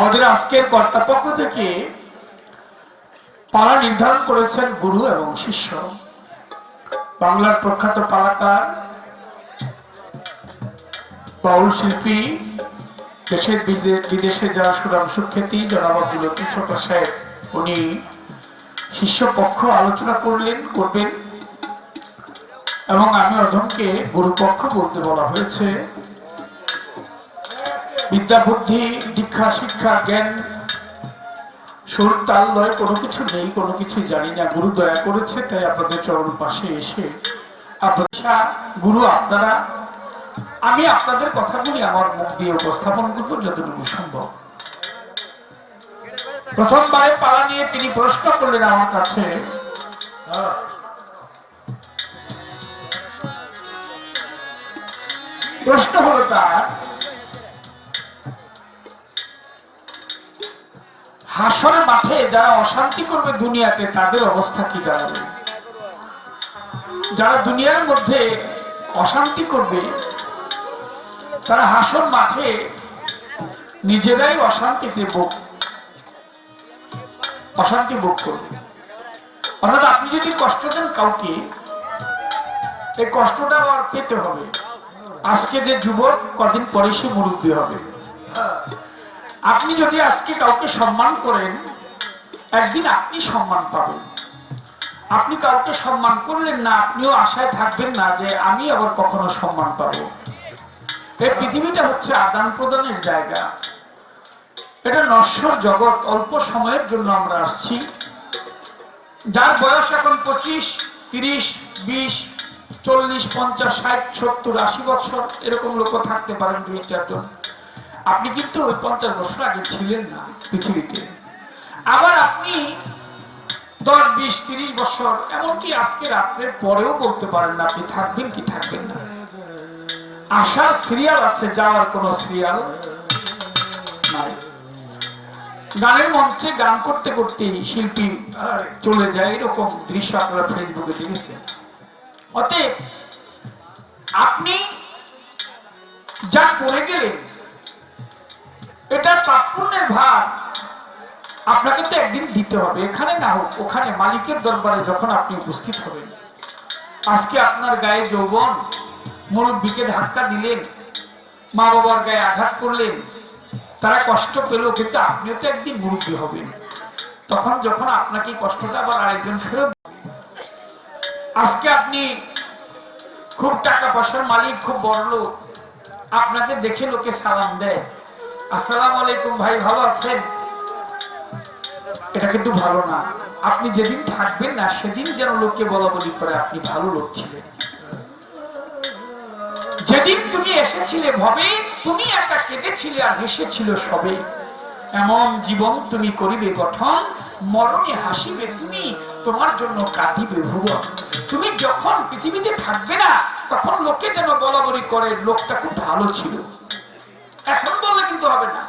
আমাদের আজকের কর্তাপক্ষ থেকে পালা নির্ধারণ করেছেন গুরু এবং শিষ্য। বাংলার প্রখ্যাত পালাকার বাউল শিল্পী দেশের বিদেশে যারা সুনাম সুখ্যাতি, জনাব আব্দুল সাহেব, উনি শিষ্য পক্ষ আলোচনা করলেন, করবেন। এবং আমি অধমকে গুরুপক্ষ বলতে বলা হয়েছে। বিদ্যা, বুদ্ধি, দীক্ষা, শিক্ষা, জ্ঞান, সুর, তাল, লয়, কোনো কিছু নেই, কোনো কিছু জানি না। গুরু দয়া করেছে, তাই আপনাদের চরণ পাশে এসে আপনারা গুরু আপনারা, আমি আপনাদের কথাগুলি আমার মুখ দিয়ে উপস্থাপন করব যতটুকু সম্ভব। প্রথমবারে পালা নিয়ে তিনি প্রশ্ন করলেন আমার কাছে, প্রশ্ন হলো তার হাসর মাঠে যারা অশান্তি করবে দুনিয়াতে, তাদের অবস্থা কি দাঁড়াবে যারা দুনিয়ার মধ্যে অশান্তি করবে, তারা হাসর মাঠে নিজেরাই অশান্তিতে ভোগ, অশান্তি ভোগ করবে। অর্থাৎ আপনি যদি কষ্ট দেন কাউকে, এই কষ্টটা আবার পেতে হবে। আজকে যে যুবক, কদিন পরে সে মুরব্বী হবে। আপনি যদি আজকে কাউকে সম্মান করেন, একদিন আপনি সম্মান পাবেন। আপনি কাউকে সম্মান করলেন না, আপনিও আশায় থাকবেন না যে আমি আবার কখনো সম্মান পাবো। এই পৃথিবীটা হচ্ছে আদান প্রদানের জায়গা। এটা নশ্বর জগৎ, অল্প সময়ের জন্য আমরা আসছি। যার বয়স এখন পঁচিশ, তিরিশ, বিশ, চল্লিশ, পঞ্চাশ, ষাট, সত্তর, আশি বছর এরকম লোক থাকতে পারেন দুই চারজন আপনি কিন্তু ওই পঞ্চাশ বছর আগে ছিলেন না পৃথিবীতে। আবার আপনি দশ, বিশ, তিরিশ বছর, এমনকি আজকে রাত্রের পরেও বলতে পারেন না, আপনি থাকবেন কি থাকবেন না। আসার সিরিয়াল আছে, যাওয়ার কোন সিরিয়াল নাই। গানের মঞ্চে গান করতে করতে শিল্পী চলে যায়, এরকম দৃশ্য আপনারা ফেসবুকে দেখেছেন। অতএব আপনি যা করে গেলেন এটা প্রাপুণ্যের ভার। আপনাকে তো একদিন দিতে হবে, এখানে না হোক, ওখানে মালিকের দরবারে যখন আপনি উপস্থিত হবেন। আজকে আপনার গায়ে যৌবন, মুরব্বীকে ধাক্কা দিলেন মা বাবার গায়ে আঘাত করলেন, তারা কষ্ট পেল, কিন্তু আপনিও তো একদিন মুরব্বী হবেন। তখন যখন আপনাকে কষ্টটা আবার আরেকজন ফেরত আজকে আপনি খুব টাকা পয়সার মালিক, খুব বড় লোক আপনাকে দেখে লোকে সালাম দেয়। আসসালাম আলাইকুম ভাই, ভালো আছেন? এটা কিন্তু ভালো না। আপনি যেদিন থাকবেন না, সেদিন যেন বলা বলি করে আপনি ভালো লোক ছিলেন। যেদিন তুমি এসেছিলে ভবে, তুমি একা কেঁদেছিলে আর হেসেছিল সবে। এমন জীবন তুমি করিবে গঠন, মরণে হাসিবে তুমি, তোমার জন্য কাঁদিবে ভুবন। তুমি যখন পৃথিবীতে থাকবে না, তখন লোকে যেন বলা বলি করে, লোকটা খুব ভালো ছিল। এখন বললে কিন্তু হবে না।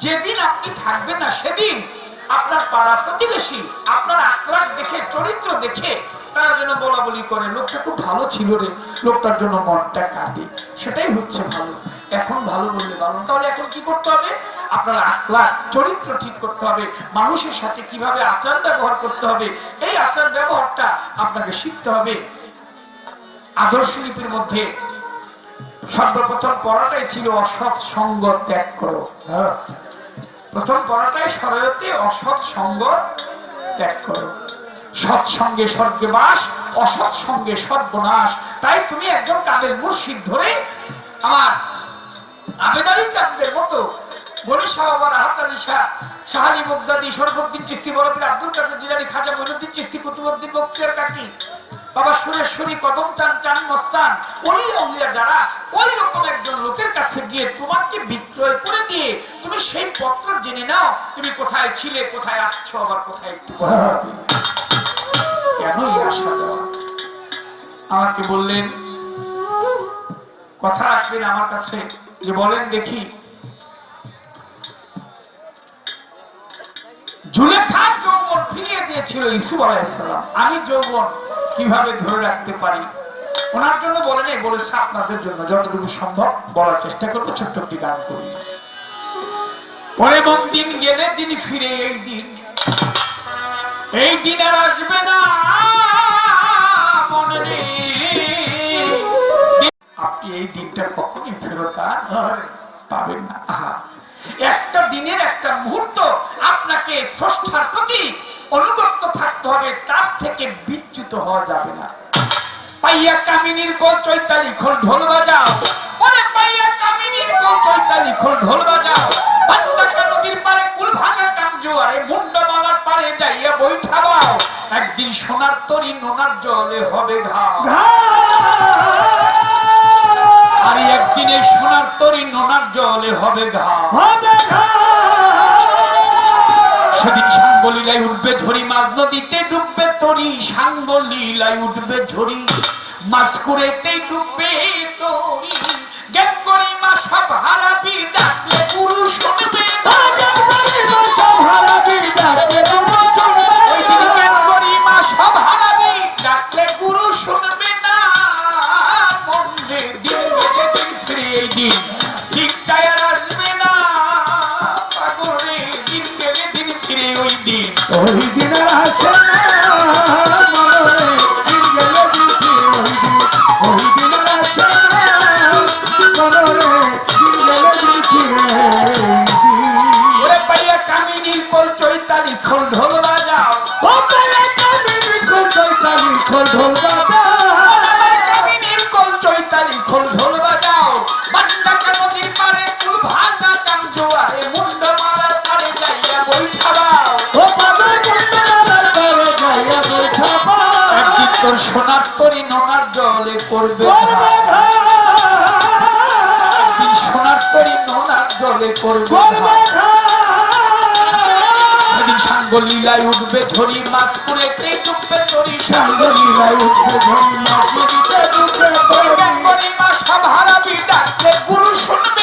যেদিন আপনি থাকবেন না, সেদিন আপনার পাড়া প্রতিবেশী, আপনার আকলাক দেখে, চরিত্র দেখে তারা যেন বলা বলি করে, লোকটা খুব ভালো ছিল রে, লোকটার জন্য মনটা কাঁদে। সেটাই হচ্ছে ভালো। এখন ভালো বললে ভালো তাহলে এখন কি করতে হবে? আপনার আকলাক চরিত্র ঠিক করতে হবে। মানুষের সাথে কীভাবে আচার ব্যবহার করতে হবে? এই আচার ব্যবহারটা আপনাকে শিখতে হবে। আদর্শ লিপির মধ্যে সর্বপ্রথম পড়াটাই ছিল অসৎ সঙ্গ ত্যাগ করো। প্রথম পড়াটাই সরয়তে অসৎ সঙ্গ ত্যাগ করো। সৎসঙ্গে স্বর্গে বাস অসৎ সঙ্গে সর্বনাশ। তাই তুমি একজন কাদের মুর্শিদ ধরে আমার আবেদারি চাঁদের মতো গণেশ শাহ বাবার আহাতালি শাহ শাহালি মুগদাদি শরফুদ্দিন চিস্তি বরফির আব্দুল কাদের জিলানি খাজা মইনুদ্দিন চিস্তি কুতুবুদ্দিন বক্তিয়ার কাকি বাবা সুরেশ্বরী কদম চান চান, মস্তান। ওই অলিয়া যারা, ওই রকম একজন লোকের কাছে গিয়ে তোমাকে বিক্রয় করে দিয়ে তুমি সেই পত্র জেনে নাও, তুমি কোথায় ছিলে, কোথায় আসছো, আবার কোথায় একটু কেনই আসা যাওয়া? আমাকে বললেন, কথা রাখবেন আমার কাছে, যে বলেন দেখি। জুলেখার যৌবন ফিরিয়ে দিয়েছিল ইসু আলাইসালাম আমি যৌবন কীভাবে ধরে রাখতে পারি? ওনার জন্য বলেন এই বলেছে আপনাদের জন্য। যতটুকু সম্ভব বলার চেষ্টা করব, ছোট্ট একটি গান করি। পরে দিন গেলে দিন ফিরে এই দিন। এই দিন আর আসবে না, মনে নেই। আপনি এই দিনটা কখনই ফেরত আর পাবেন না। একটা দিনের একটা মুহূর্ত আপনাকে স্রষ্টার প্রতি অনুগত থাকতে হবে তার থেকে বিচ্যুত হওয়া যাবে না। পাইয়া কামিনীর কল চৈতালি খোল ঢোল বাজাও। ওরে পাইয়া কামিনীর কল চৈতালি খোল ঢোল বাজাও। ভান্ডাকা নদীর পারে কুল ভাঙা কাম জোয়ারে মুন্ডমালার পারে যাইয়া বৈঠাবাও একদিন সোনার তরি নোনার জলে হবে ঘাও। আর একদিনে সোনার তরি নোনার জলে হবে ঘাও। সেদিন সাঙ্গ উঠবে ঝরি মাছ নদীতে ডুববে তরি সাঙ্গ লীলায় উঠবে ঝরি মাছ কুড়েতে ডুববে তরি। জ্ঞান করি মা সব হারাবি, ডাকলে পুরুষ ফিরে ওই দিন। ওই দিন আসে তোর সোনার তরি নোনার জলে করবে সোনার তরি নোনার জলে করবে সেদিন উঠবে ঝরি মাছ কুড়েতে ডুববে তরি সাঙ্গলীলায় উঠবে ঝরি মাছ নদীতে ডুববে করি মা ডাকলে গুরু শুনবে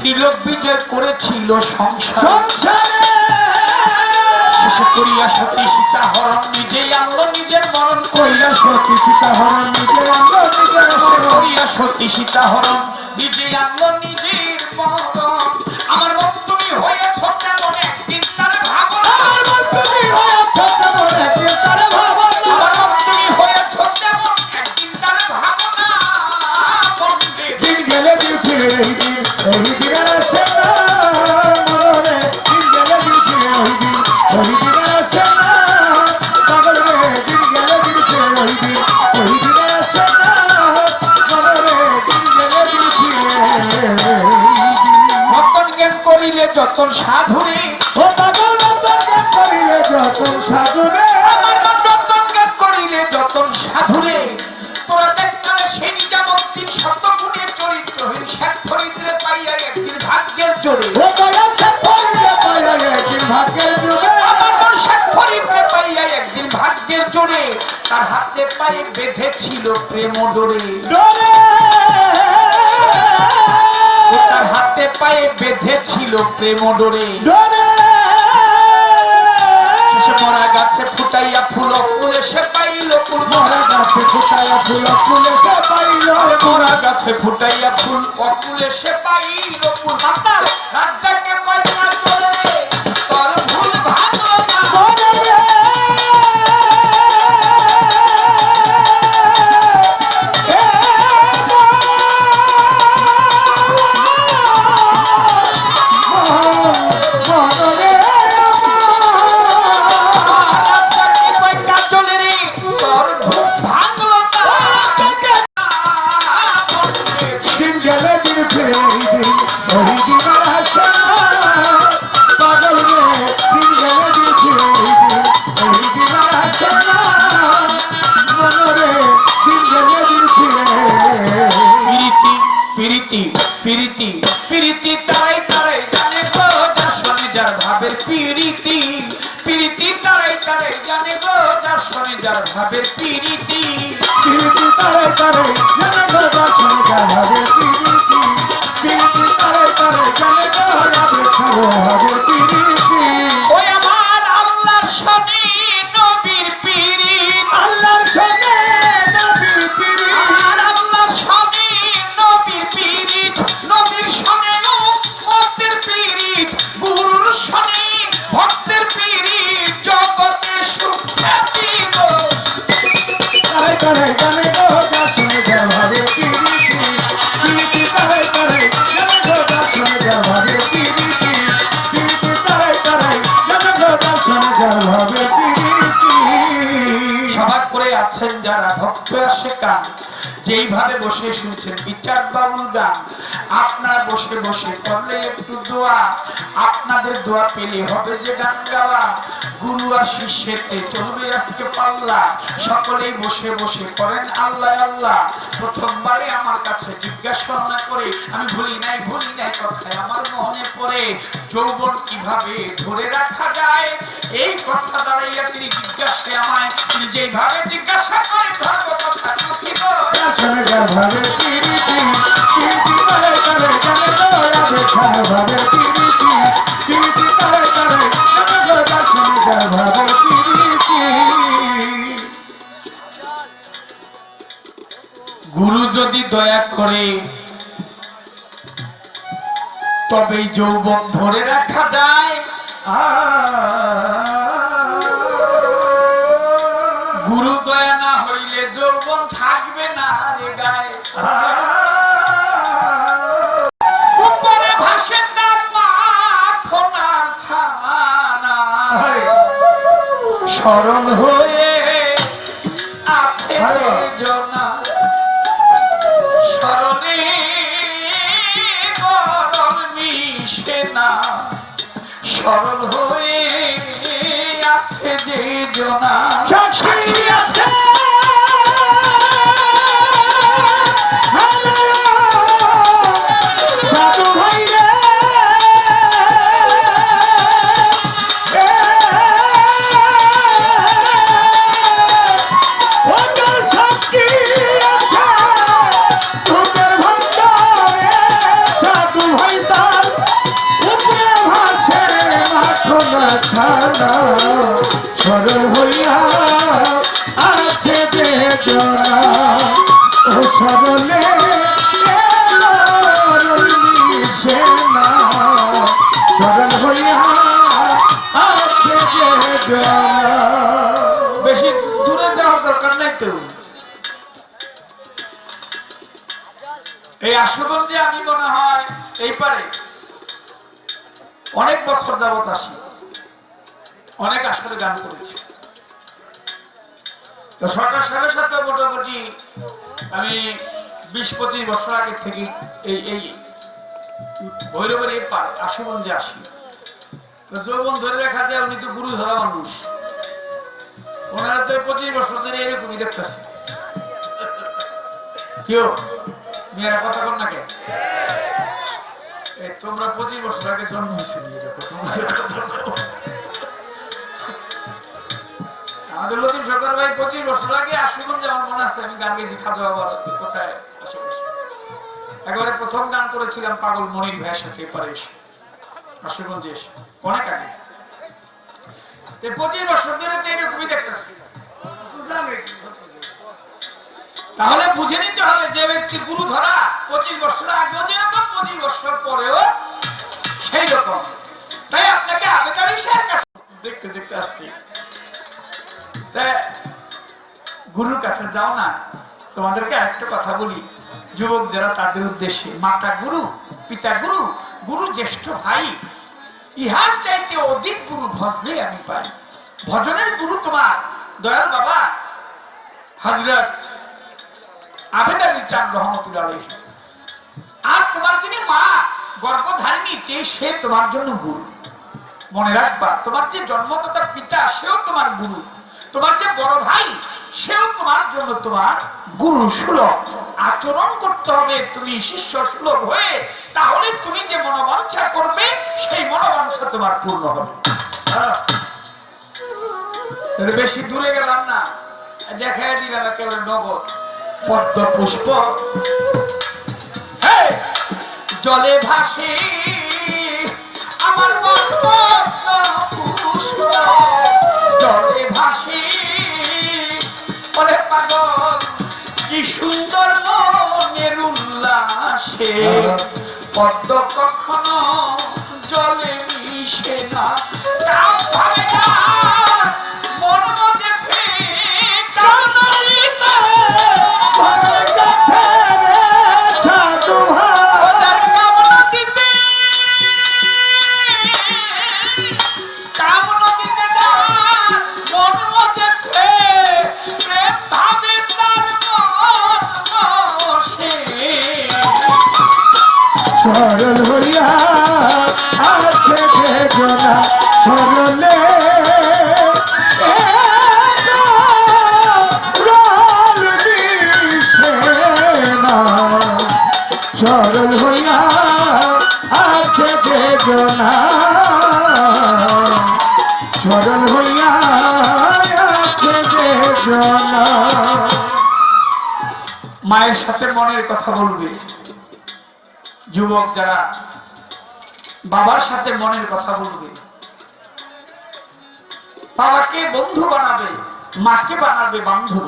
ত্রিলোক বিজয় করেছিল সংসারে। সংসারে! শেষে করিয়া সতী সীতা হরণ নিজেই আনলো নিজের মরণ করিয়া সতী সীতা হরণ নিজে আনলো নিজের করিয়া সতী সীতা হরণ নিজেই আনলো নিজের মরণ। আমার মন তুমি হয়েছ কেমন একদিন করিলে যতন সাধুরে ও পাগল রতন জ্ঞান করিলে যতন সাধুরে আমার রতন জ্ঞান করিলে যতন সাধুরে তোরা দেখলে সেই নিজামন্তির শত গুণে চরিত্রহীন শেখ ফরিদ্রে পাইয়া একদিন ভাগ্যের জোরে ও দয়া সে করিলে পাইয়া একদিন ভাগ্যের যুগে। আমার শেখ ফরিদ্রে পাইয়া একদিন ভাগ্যের জোরে তার হাতে পায়ে বেঁধেছিল প্রেম ডোরে ডরে! তার হাতে পায়ে বেঁধেছিল প্রেম ডোরে। সে মরা গাছে ফুটাইয়া ফুল ফুলে সে পাইল ফুল। মরা গাছে ফুটাইয়া ফুল ফুলে সে পাইল মরা গাছে ফুটাইয়া ফুল অকুলে সে পাইল ফুল। রাজ্জাকে কয়টা পিরিতি পিরিতি তারাই তারাই জানে গো যার শনি যার ভাবের পিরিতি। পিরিতি তারাই তারাই জানে গো যার শনি যার ভাবের পিরিতি। প্রীতি তাই তারে জানে গো যার সামনে যার ভাবের প্রীতি। প্রীতি তাই তারে জানে গো যার খাব সবাই করে আছেন যারা ভক্ত আসে কান যেইভাবে বসে শুনছেন বিচার বাবুর গান। আপনার বসে বসে করলে একটু দোয়া। আপনাদের দোয়া পেলে হবে যে গান গাওয়া। গুরু আর শিষ্যেতে চলবে আজকে পাল্লা। সকলেই বসে বসে করেন আল্লাহ আল্লাহ। প্রথমবারে আমার কাছে জিজ্ঞাসা না করে, আমি ভুলি নাই ভুলি নাই কথায় আমার মনে পড়ে, যৌবন কীভাবে ধরে রাখা যায়? এই কথা দাঁড়াইয়া তিনি জিজ্ঞাসা আমায় তিনি যেভাবে জিজ্ঞাসা করে ধর্ম কথা নথিব দর্শন গুরু যদি দয়া করে তবেই যৌবন ধরে রাখা। স্মরণ হয়ে আছে জনা। স্মরণে মিশে না। স্মরণ হয়ে আছে যে জনা। আছে। সরল হইয়া আছে জনা ও সরলে সরল হইয়া আছে জনা বেশি দূরে যাওয়ার দরকার নাই তো। এই আশুগঞ্জে আমি মনে হয় এই পারে অনেক বছর যাবত আসি। অনেক আসরে গান করেছি। তো সরকার সাহেবের সাথে মোটামুটি আমি বিশ পঁচিশ বছর আগে থেকে এই এই ভৈরবের এই পার আশুগঞ্জে আসি। যৌবন ধরে রাখা যায় উনি তো গুরু ধরা মানুষ। ওনারা তো পঁচিশ বছর ধরে এরকমই দেখতেছে। কেউ? মেয়েরা কথা কর না কে তোমরা পঁচিশ বছর আগে জন্ম হয়েছিল সরকার ভাই, পঁচিশ বছর আগে আশুগঞ্জ আমার মনে আছে, আমি গান গেছি খাজা বাবার কোথায় আশেপাশে? একেবারে প্রথম গান করেছিলাম পাগল মনির ভাইয়ের সাথে এপারে এসে, আশুগঞ্জে এসে, অনেক আগে। পঁচিশ বছর ধরে তো এরকমই দেখতেছি। তাহলে বুঝে নিতে হবে যে ব্যক্তি গুরু ধরা পঁচিশ বছর আগেও যেরকম পঁচিশ বছর পরেও সেই রকম তাই আপনাকে আবেদন দেখতে দেখতে আসছি। গুরুর কাছে যাও না। তোমাদেরকে একটা কথা বলি। যুবক যারা তাদের উদ্দেশ্যে, মাতা গুরু, পিতা গুরু গুরু জ্যেষ্ঠ ভাই, ইহার চাইতে অধিক গুরু ভজলে আমি পাই ভজনের গুরু তোমার, দয়াল বাবা। হজরত আবেদ আলী চান রহমতুল্লাহ আর তোমার যিনি মা, গর্ভধারিণী যে সে তোমার জন্য গুরু। মনে রাখবা, তোমার যে জন্মদাতা পিতা, সেও তোমার গুরু। তোমার যে বড় ভাই, সেও তোমার জন্য তোমার গুরু সুলভ। আচরণ করতে হবে তুমি শিষ্য সুলভ হয়ে, তাহলে তুমি যে মনোবাঞ্ছা করবে, সেই মনোবাঞ্ছা তোমার পূর্ণ হবে। হ্যাঁ। বেশি দূরে গেলাম না। দেখাই দিলাম একেবারে নগদ পদ্ম পুষ্প! জলে ভাসে আমার পুষ্প জলে ভাসি। ওরে পাগল কি সুন্দর মনের উল্লাসে। পদ্ম কখনো জলে মিশে না। না। সরল হইয়া আছে বেদনা সরলে। সরল হইয়া আছে বেদনা সরল হইয়া আছে বেদনা মায়ের সাথে মনের কথা বলবে। যুবক যারা বাবার সাথে মনের কথা বলবে বাবাকে বন্ধু বানাবে মাকে বানাবে বান্ধব।